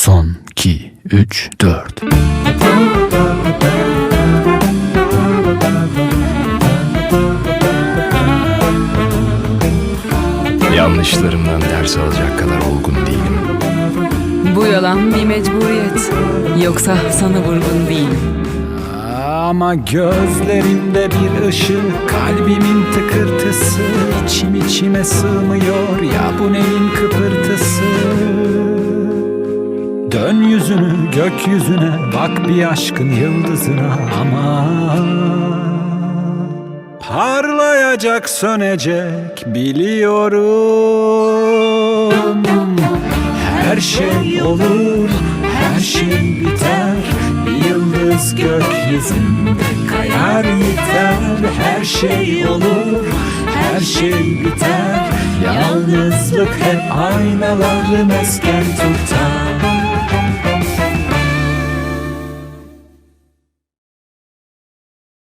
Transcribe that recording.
Son 2, 3, 4. Yanlışlarımdan ders alacak kadar olgun değilim. Bu yalan bir mecburiyet. Yoksa sana vurgun değilim. Ama gözlerinde bir ışık Kalbimin tıkırtısı içim içime sığmıyor Ya bu neyin kıpırtısı Dön yüzünü gökyüzüne Bak bir aşkın yıldızına ama Parlayacak sönecek biliyorum. Her şey olur, her şey biter. Yıldız gökyüzünde kayar yeter. Her şey olur, her şey biter. Yalnızlık hep aynaları mesken tutar